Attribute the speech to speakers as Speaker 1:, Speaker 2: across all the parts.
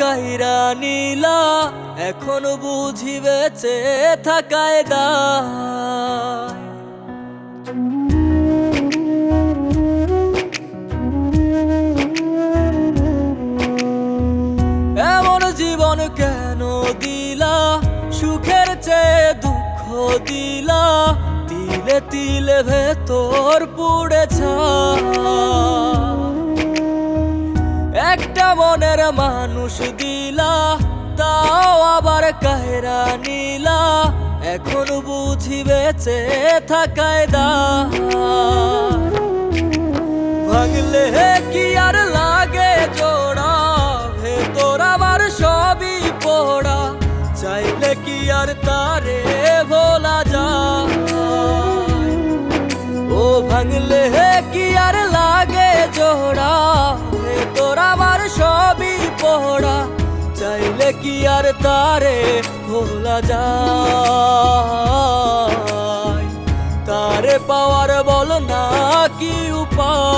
Speaker 1: কাইরা নিলা এখন বুঝি বেঁচে থাকায় দায়। এমন জীবন কেন দিলা? সুখের চেয়ে দুঃখ দিলা? তিলে তিলে ভেতর পুড়ে ছাই। একটা মনের মানুষ দিলা, তাও আবার কাহেরা নিলা। এখন বুঝি বেঁচে থাকায় দা। ভাঙলে কি আর আর তারে ভোলা যায়। তারে পাওয়ার বল না কি উপায়?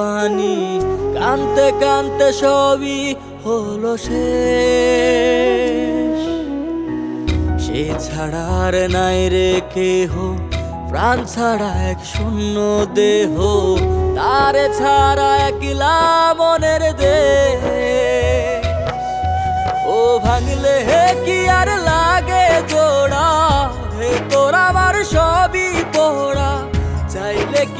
Speaker 1: পানি কানতে কানতে সবই হলো সে ছাড়ার নাই রে কেহ, প্রাণ ছাড়া এক শূন্য দেহ, তারে ছাড়া একলা মনের দেহ ও ভাঙলে হে কি আর লাগে জোড়া, হে তোর আমার সবই পোড়া, চাইলে কি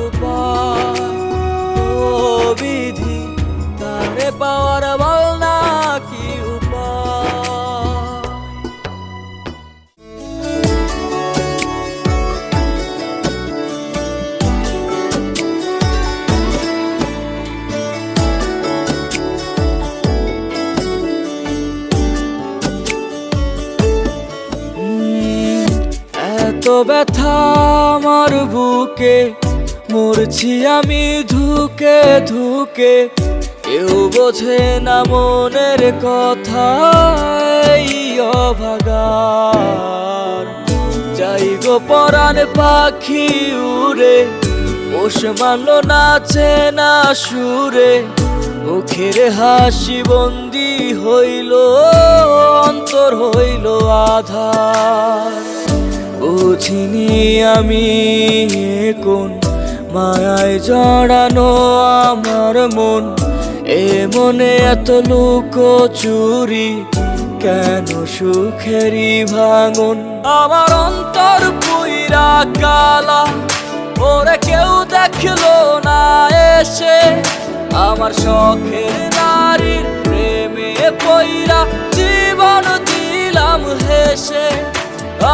Speaker 1: পাওয়ার বল না কি এত ব্যথা আমার বুকে মরছি আমি ধুকে ধুকে। কেউ বোঝে না মনের কথা অভাগার। যাই গো পরাণ পাখি উড়ে, পোষ মানলো নাচে না সুরে, মুখের হাসি বন্দি হইল, অন্তর হইল আধার। বুঝিনি আমি কোন মায়ায় জড়ানো আমার মন এ মনে এত লুক চুরি, কেন সুখেরই ভাঙন? আমার অন্তর পুইরা কালা ওরে কেউ দেখল না এসে। আমার শখের নারীর প্রেমে পইরা জীবন দিলাম হেসে।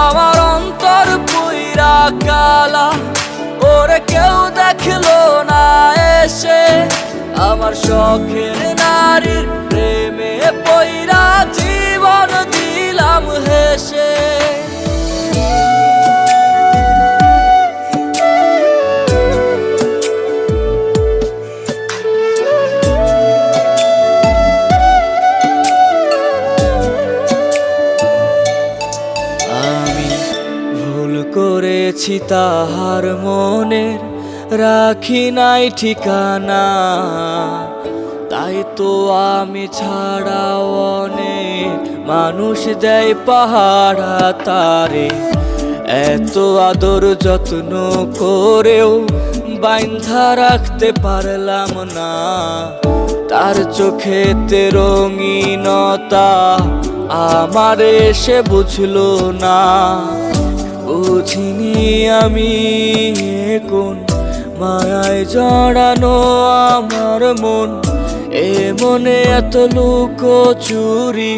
Speaker 1: আমার অন্তর পুইরা কালা ওরে কেউ দেখল না এসে। আমার শখের নারীর প্রেমে পইরা জীবন দিলাম হেসে। করেছি তাহার মনের রাখি নাই ঠিকানা। তাই তো আমি ছাড়াও অনেক মানুষ দেয় পাহাড়া তারে। এত আদর যত্ন করেও বাইন্ধা রাখতে পারলাম না। তার চোখেতে রঙিনতা আমার এসে বুঝলো না। বুঝিনি আমি কোন মায়ায় জড়ানো আমার মন, এ মনে এত লুক চুরি,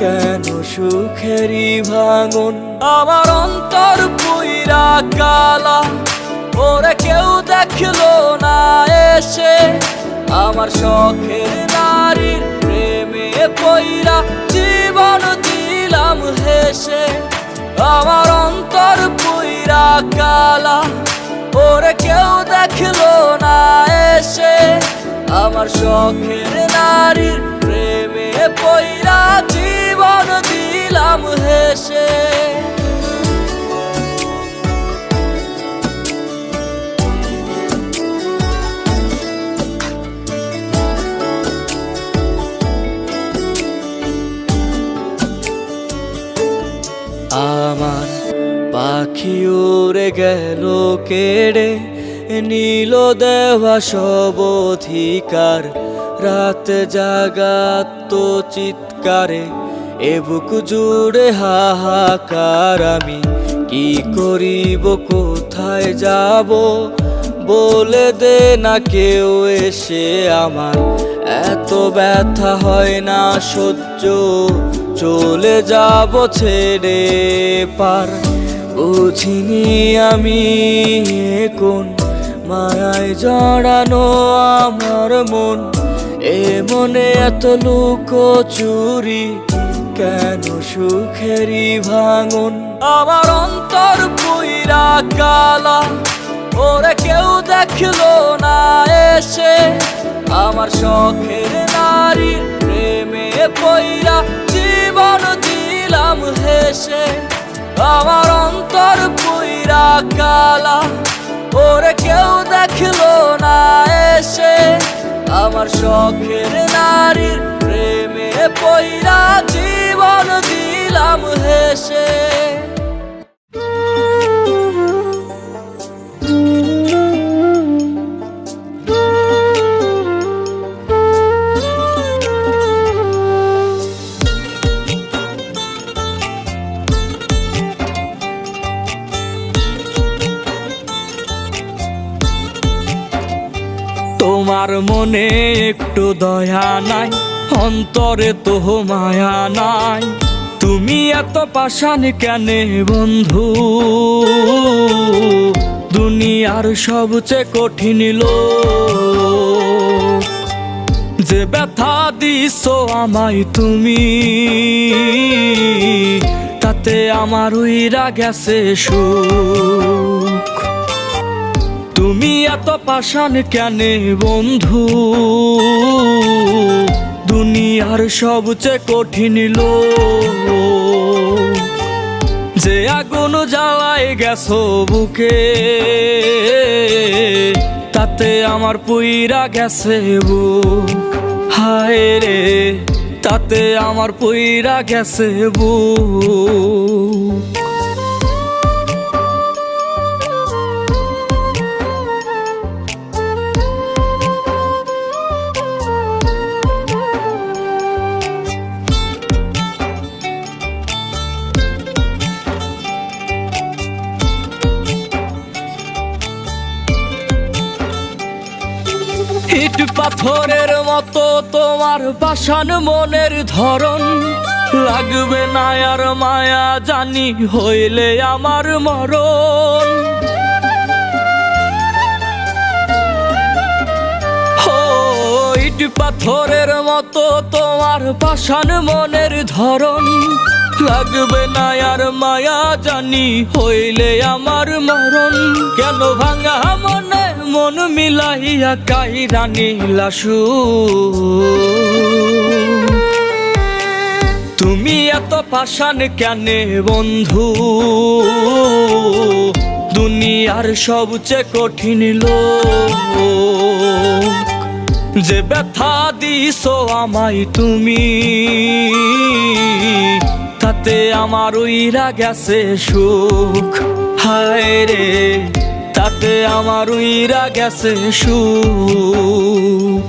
Speaker 1: কেন সুখেরই ভাঙন? আমার অন্তর পুইরা কালা ওরে কেউ দেখল না এসে। আমার শখের নারীর প্রেমে পইরা জীবন দিলাম হেসে। আমার অন্তর পুইরা কালা ওরে কেউ দেখল না এসে। আমার শখের নারীর প্রেমে পইরা জীবন দিলাম হেসে। পাখি উড়ে গেল কেড়ে, নীল দেওয়া সব অধিকার। রাত জাগাত তো চিৎকারে, এ বুক জুড়ে হাহাকার আমি। কি করিব, কোথায় যাব, বলে দে না কেউ এসে আমার। এত ব্যথা হয় না সহ্য, চলে যাব ছেড়ে পার। বুঝিনি আমি কোন মায়ায় জড়ানো আমার মন। এ মনে এত লুক চুরি, কেন সুখেরই ভাঙন? আমার অন্তর পুইরা কালা, ওরে কেউ দেখল না এসে। আমার শখের নারীর প্রেমে পইরা জীবন দিলাম হেসে। আমার অন্তর পুইরা কালা, ওরে কেউ দেখল না এসে। আমার শখের নারীর প্রেমে পইরা জীবন দিলাম হেসে। দয়া নাই, অন্তরে তো মায়া নাই। তুমি এত পাষাণ কেনে বন্ধু? দুনিয়ার সবচেয়ে কঠিন লোক। যে ব্যথা দিছো আমায় তুমি, তাতে আমার উইরা গেছে সুখ। তুমি এত পাষাণ কেনে বন্ধু? দুনিয়ার সবচেয়ে কঠিন লোক। যে আগুন জ্বালায় গেছো বুকে, তাতে আমার পুইরা গেছে বুক। হায় রে, তাতে আমার পুইরা গেছে বুক। পাথরের মতো তোমার পাষাণ মনের ধরন। লাগবে না আর মায়া জানি হইলে আমার মরণ। পাথরের মতো তোমার পাষাণ মনের ধরন। লাগবে না আর মায়া জানি, হইলে আমার মরণ। কেন ভাঙা মনে মন মিলাইয়া কাইরা নীলাসু তুমি এত পাষাণ কেনে বন্ধু? দুনিয়ার সবচেয়ে কঠিন লোক। যে ব্যথা দিছো আমায় তুমি তাতে আমার উইরা গেছে সুখ। হায় রে তাতে আমার উইরা গেছে সুখ।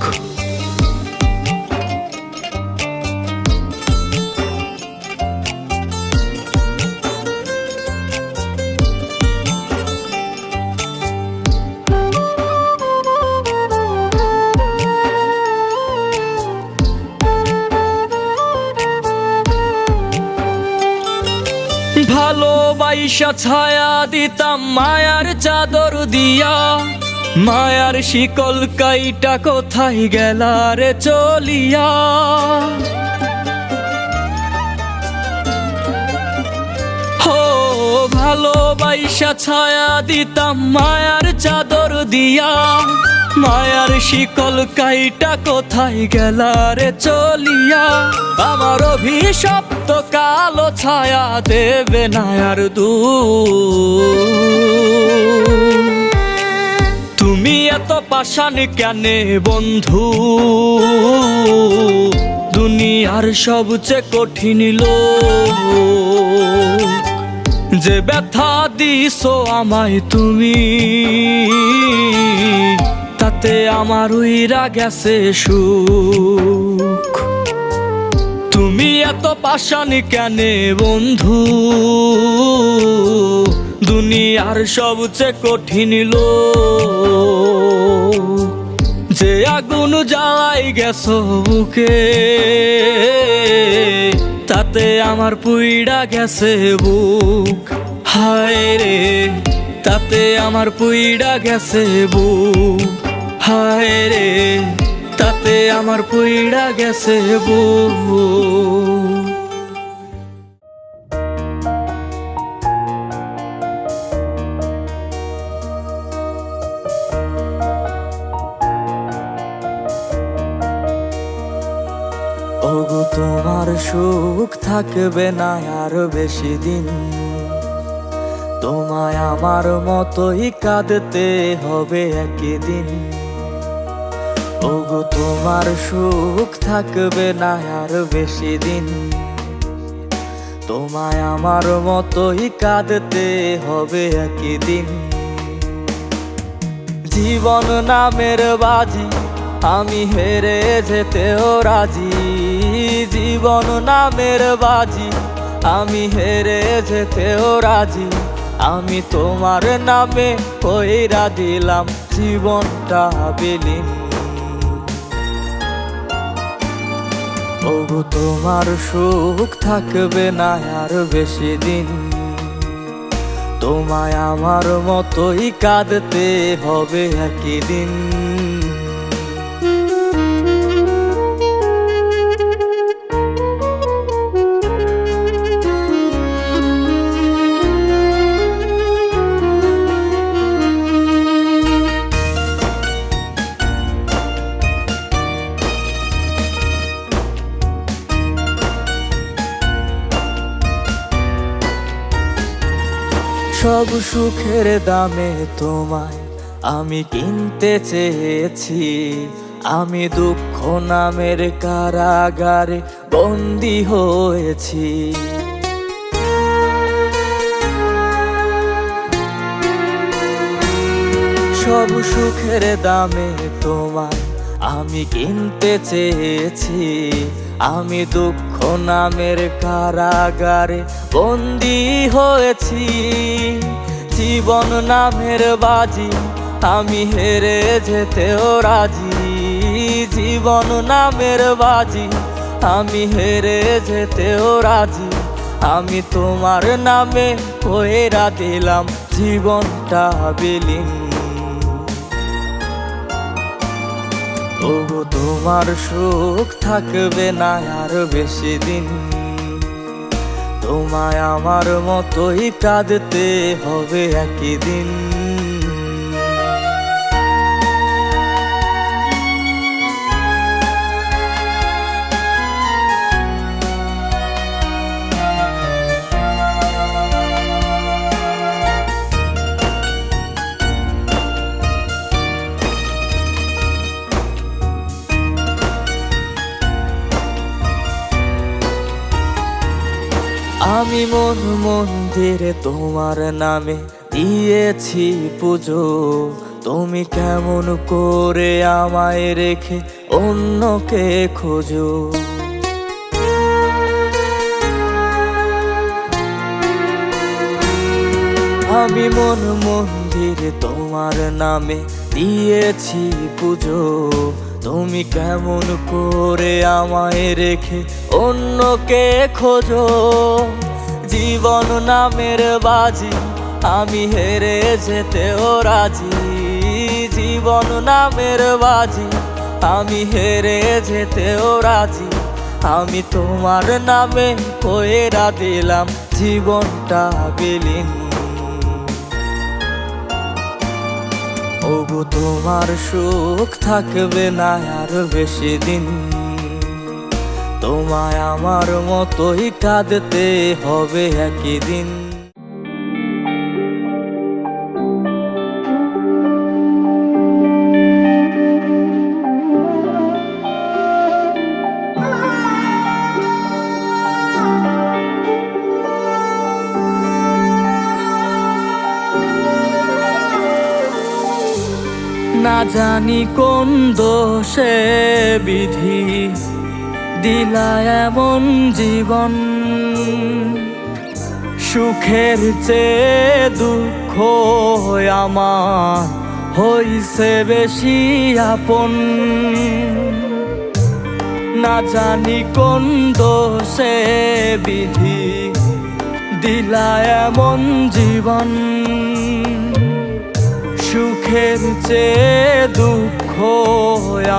Speaker 1: ভালোবাইসা ছায়া দিতাম মায়ার চাদর দিয়া। মায়ার শিকল কাইটা কোথায় গেলা রে চলিয়া? হো, ভালোবাইসা ছায়া দিতাম মায়ার চাদর দিয়া। মায়ার শিকল কাইটা কোথায় গেলা রে চলিয়া? আমার অভিশপ্ত কালো ছায়া দেবে না আর দু তুমি এত পাষাণ কেনে বন্ধু? দুনিয়ার সবচেয়ে কঠিন লোক। যে ব্যথা দিছো আমায় তুমি, তাতে আমার উইরা গেছে সুখ। তুমি এত পাষাণ কেনে বন্ধু? দুনিয়ার সবচেয়ে কঠিন লোক। যে আগুন জ্বালাই গেছো বুকে, তাতে আমার পুইড়া গেছে বুক। হায় রে, তাতে আমার পুইড়া গেছে বুক। হায় রে আমার পুইড়া গেছে ওগো, তোমার সুখ থাকবে না আর বেশি দিন। তোমায় আমার মতোই কাঁদতে হবে একদিন। ওগো, তোমার সুখ থাকবে না আর বেশি দিন। তোমায় আমার মতোই কাঁদতে হবে একদিন জীবন নামের বাজি, আমি হেরে যেতেও রাজি। জীবন নামের বাজি, আমি হেরে যেতেও রাজি। আমি তোমার নামে কইরা দিলাম, জীবনটা বিলীন। ওগো তোমার সুখ থাকবে না আর বেশি দিন। তোমায় আমার মতোই কাঁদতে হবে একদিন সব সুখের দামে তোমায় আমি কিনতে চেয়েছি। আমি দুঃখ নামের কারাগারে বন্দি হয়েছি। সব সুখের দামে তোমায় আমি কিনতে চেয়েছি। আমি দুঃখ নামের কারাগারে বন্দি হয়েছি। জীবন নামের বাজি, আমি হেরে যেতেও রাজি। জীবন নামের বাজি, আমি হেরে যেতেও রাজি। আমি তোমার নামে কইরা দিলাম জীবনটা বিলীন। তোমার সুখ থাকবে না আর বেশি দিন। তোমায় আমার মতোই কাঁদতে হবে একই দিন। মন মন্দিরে তোমার নামে দিয়েছি পুজো। তুমি কেমন করে আমায় রেখে অন্যকে খোঁজো। আমি মন মন্দিরে তোমার নামে দিয়েছি পুজো। তুমি কেমন করে আমায় রেখে অন্যকে খোঁজো। জীবন নামের বাজি, আমি হেরে যেতেও রাজি। জীবন নামের বাজি, আমি হেরে যেতেও রাজি। আমি তোমার নামে কয়েরা দিলাম জীবনটা বিলীন। ওগো, তোমার সুখ থাকবে না আর বেশি দিন। তোমায় আমার মতোই কাঁদতে হবে একই দিন। না জানি কোন দোষে বিধি। দিলা এমন জীবন। সুখের চেয়ে দুঃখ আমার হইছে বেশি আপন। না জানি কোন দোষে বিধি দিলা এমন জীবন। সুখের চেয়ে দুঃখ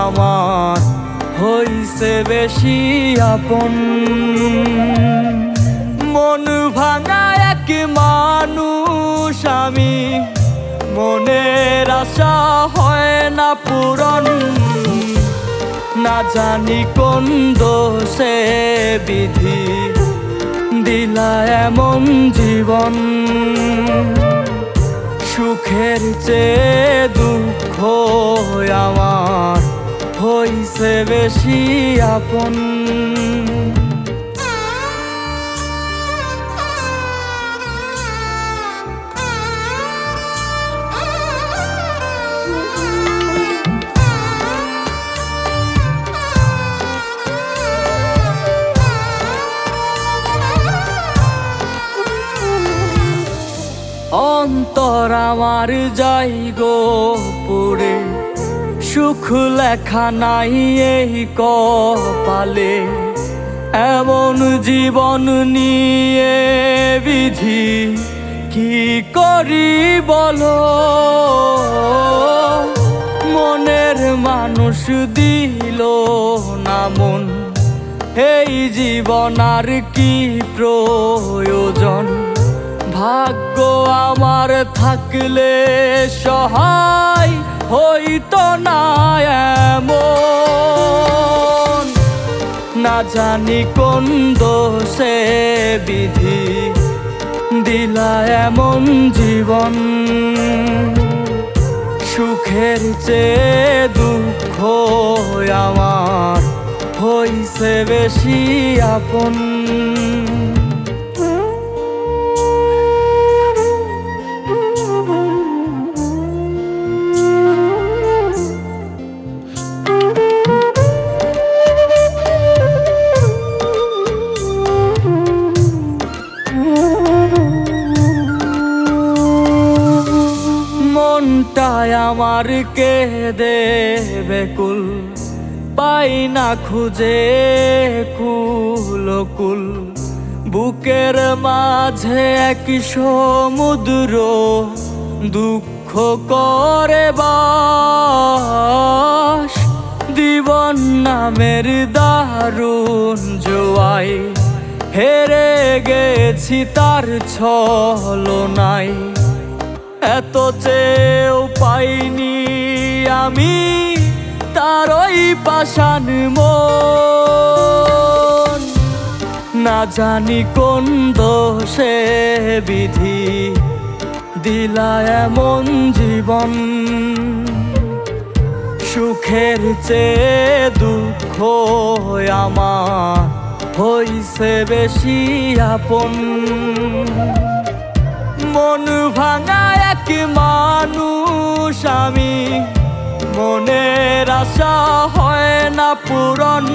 Speaker 1: আমার হইছে বেশি আপন। মন ভাঙা এক মানুষ আমি। মনের আশা হয় না পূরণ। না জানি কোন দোষে বিধি। দিলা এমন জীবন। সুখের চেয়ে দুঃখ আমার। হইছে বেশি আপন। অন্তর আমার যাই গো পুরে সুখ লেখা নাই এই কপালে, এমন জীবন নিয়ে বিধি কি করি বলো? মনের মানুষ দিল না মন, এই জীবন আর কি প্রয়োজন? ভাগ্য আমার থাকলে সহায় হইতো না এমন। না জানি কোন দোষে বিধি দিলা এমন জীবন। সুখের চেয়ে দুঃখ আমার হইছে বেশি আপন। মনটায় আমার কে দেবে কুল পাই না খুঁজে কুল কুল। বুকের মাঝে এক সমুদ্র, দুঃখ করে বাস। জীবন নামের দারুণ জোয়াই, হেরে গেছি তার ছলনাই এত চেয়েও পাইনি আমি তার ওই পাশান মন। না জানি কোন দোষে বিধি দিলা এমন জীবন। সুখের চেয়ে দুঃখ আমার হইছে বেশি আপন। মন ভাঙা এক মানুষ আমি? মনের আশা হয় না পূরণ।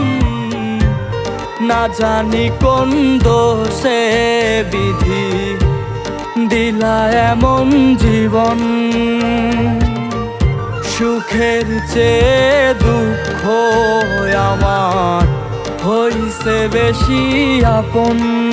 Speaker 1: না জানি কোন দোষে বিধি। দিলা এমন জীবন। সুখের চেয়ে দুঃখ আমার। হইছে বেশি আপন।